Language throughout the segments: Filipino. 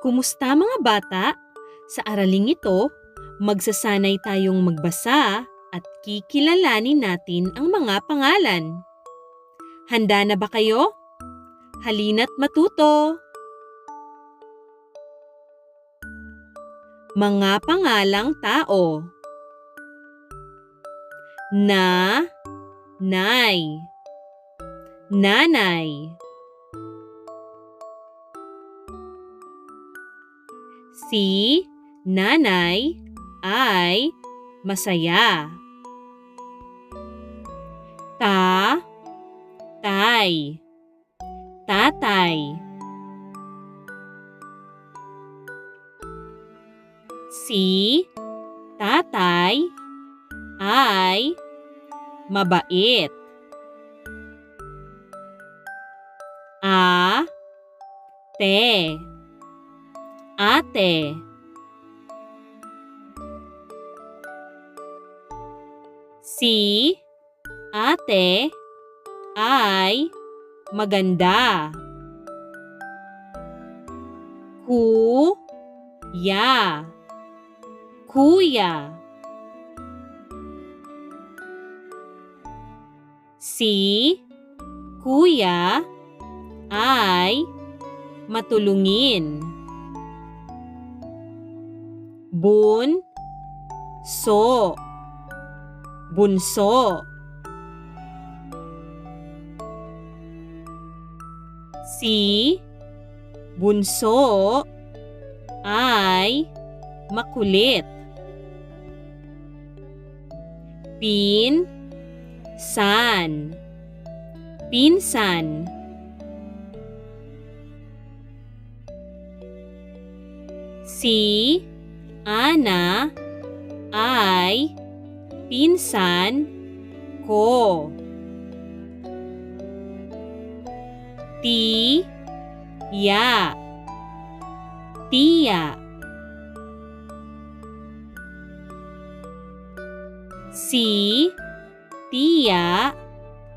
Kumusta mga bata? Sa araling ito, magsasanay tayong magbasa at kikilalanin natin ang mga pangalan. Handa na ba kayo? Halina't matuto! Mga pangalang tao Na Nay Nanay Si nanay ay masaya. Ta, tay, tatay. Si tatay ay mabait. A, te, ate. Si ate ay maganda. Ku, ya, kuya. Si kuya ay matulungin. Bun, so, bunso. Si. Bunso. Ay. Makulit. Pin, san, pinsan. Si Ana ay pinsan ko. Ti ya tiya Si tiya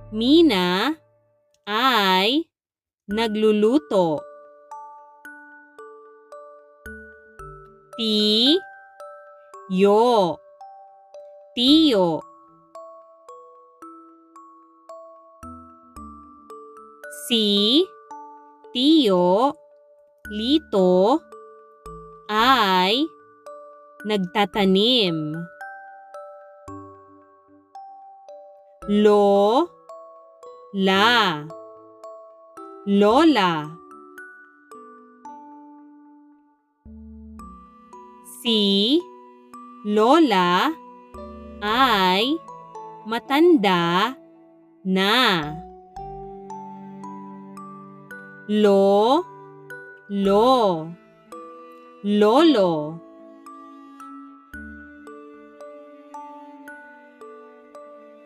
Mina ay nagluluto. Ti yo tiyo. Si. Tiyo. Lito. Ay. Nagtatanim. Lo. La. Lola Si lola ay matanda na. Lo, lo, lolo.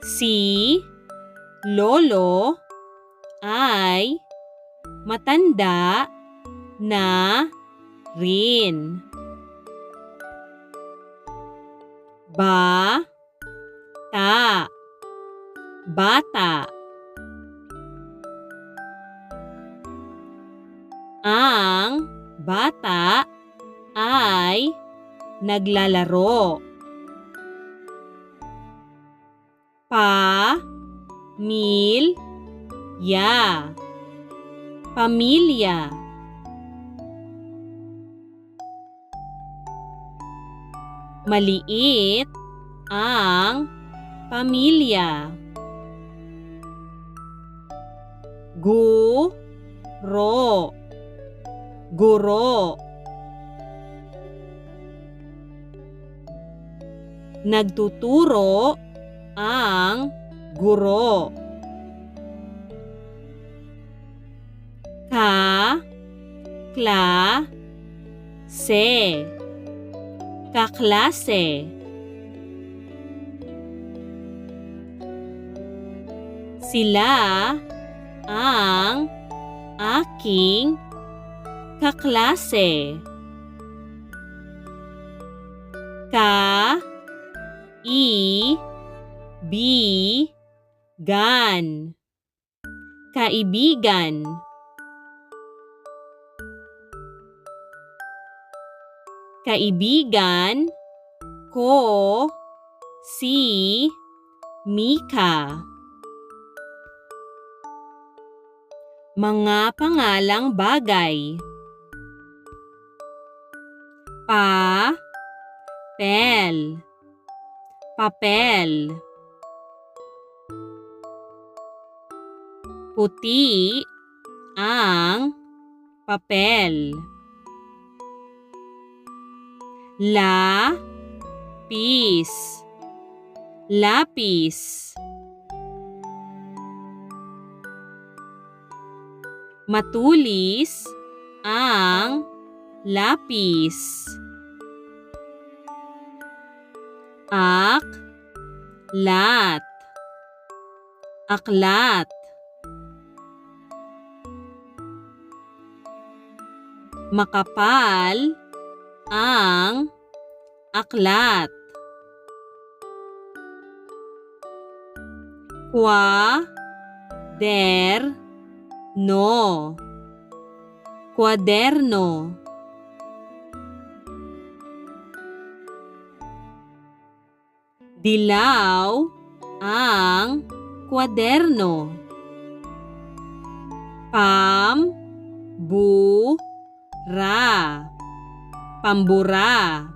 Si lolo ay matanda na rin. Ba, ta, bata. Ang bata ay naglalaro. Pa, mil, ya. Pamilya. Maliit ang pamilya. Gu, ro, guro. Nagtuturo ang guro. Ka, kla, se. Kaklase. Sila ang aking kaklase. Ka, i, bi, gan. Kaibigan. Kaibigan ko si Mika. Mga pangalang bagay. Pa, pel, papel. Puti ang papel. La, pis, lapis. Matulis ang lapis. Ak, lat. Aklat. Makapal ang aklat. Kwa, der, no. Kwaderno. Dilaw ang kwaderno. Pam, bu, ra. Pambura.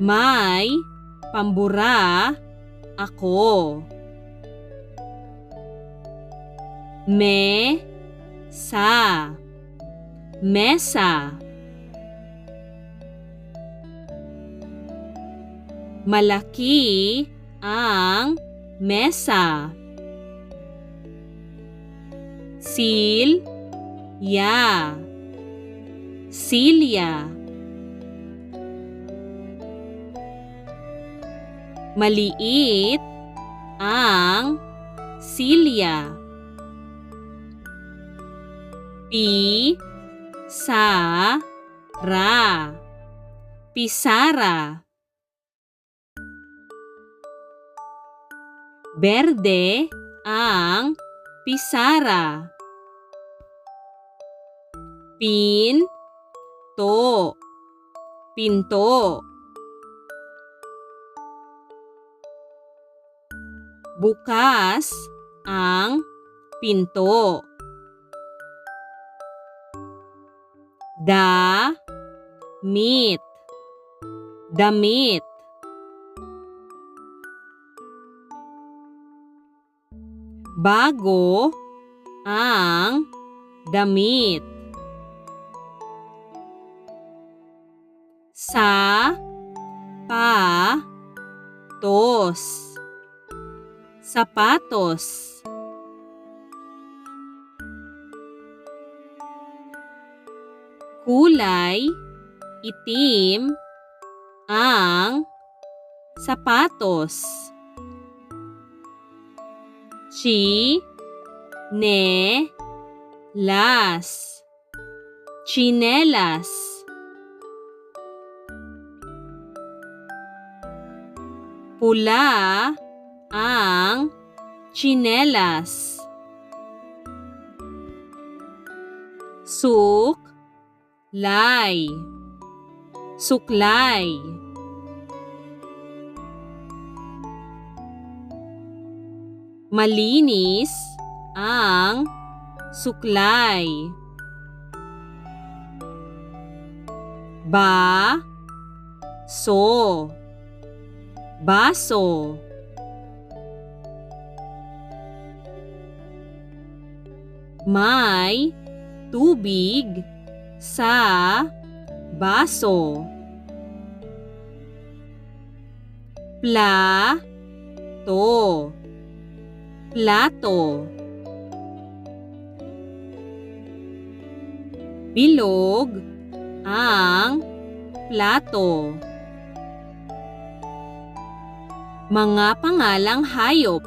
May pambura ako. Me, sa, mesa. Malaki ang mesa. Sil, ya. Silya. Maliit ang silya. Pi, sa, ra. Pisara. Berde ang pisara. Pin, to, pinto. Bukas ang pinto. Da, mit, damit. Bago ang damit. Sa, pa, tos. Sapatos. Kulay, itim, ang sapatos. Chi, ne, las. Chinelas. Pula ang chinelas. Suk, lay. Suklay. Malinis ang suklay. Ba, so, baso. May tubig sa baso. Pla, to, plato. Bilog ang plato. Mga pangalang hayop.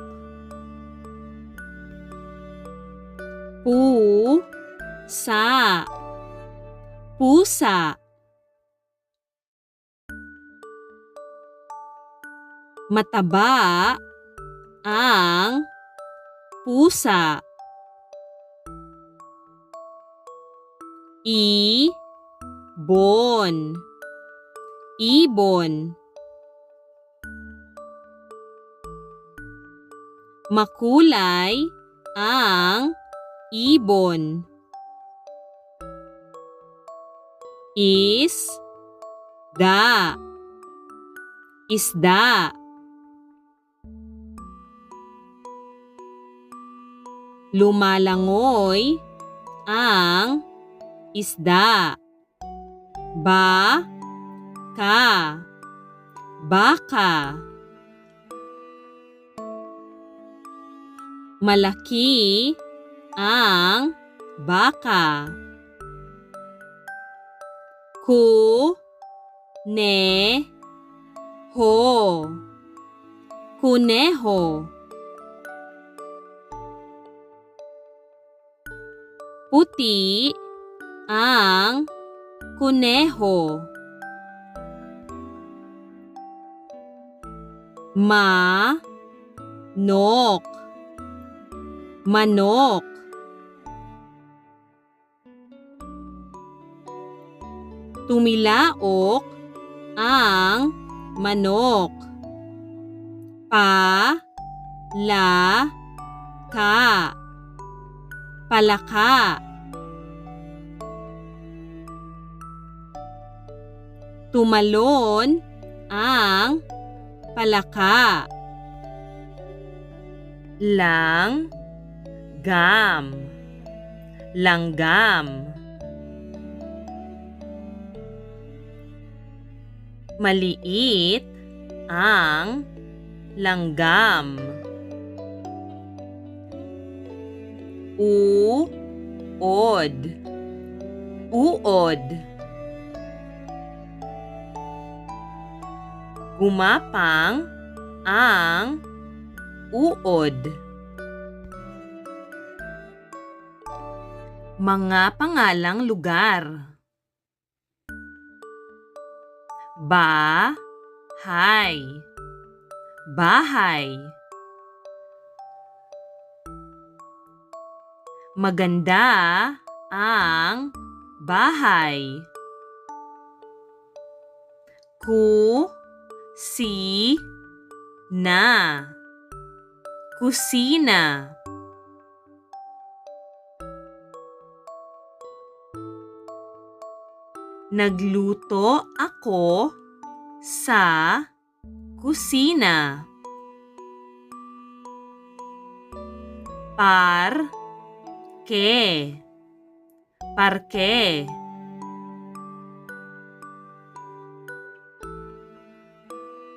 Pu, sa, pusa. Mataba ang pusa. I bon ibon Makulay ang ibon. Is da. Isda. Lumalangoy ang isda. Ba ka. Baka Malaki ang baka. Ku ne ho kuneho Puti ang kuneho. Ma nok manok Tumilaok ang manok. Pa la ka palaka Tumalon ang palaka. Lang gam langgam Maliit ang langgam. U od uod Gumapang ang uod. Mga pangalang lugar. Ba, hay. Bahay. Maganda ang bahay. Ku, si, na. Kusina. Nagluto ako sa kusina. Par ke parke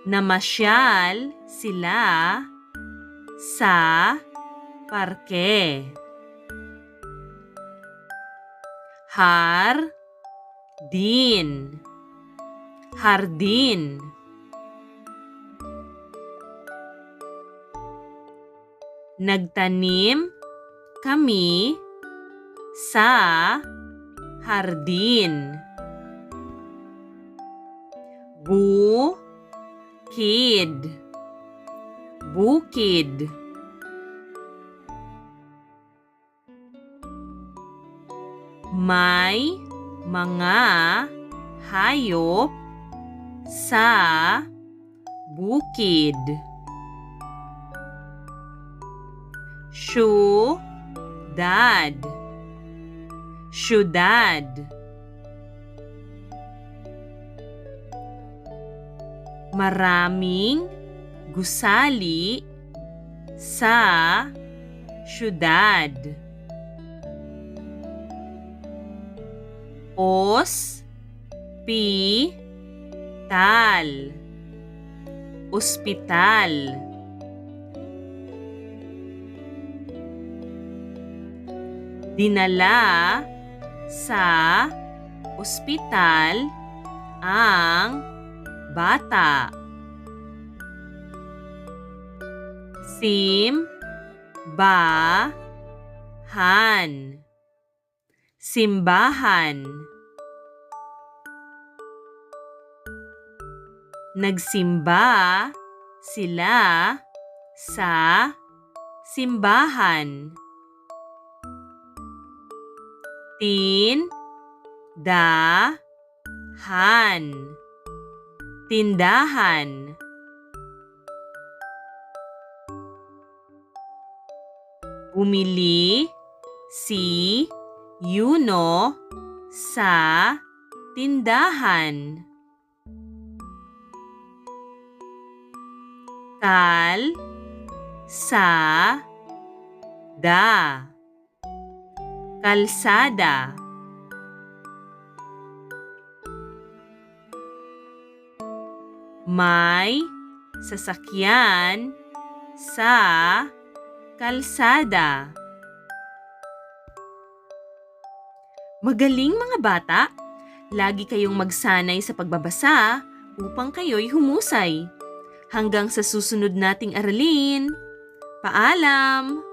Namasyal sila sa parke. Har din. Hardin. Nagtanim kami sa hardin. Bu kid bukid. May mga hayop sa bukid. Syudad Syudad Maraming gusali sa syudad. Os pi tal. Ospital. Dinala sa ospital ang bata. Sim ba han simbahan Nagsimba sila sa simbahan. Tin Da, han. Tindahan. Bumili si Yuno sa tindahan. Kal sa da kalsada may sasakyan sa kalsada. Magaling mga bata! Lagi kayong magsanay sa pagbabasa upang kayo'y humusay. Hanggang sa susunod nating aralin. Paalam!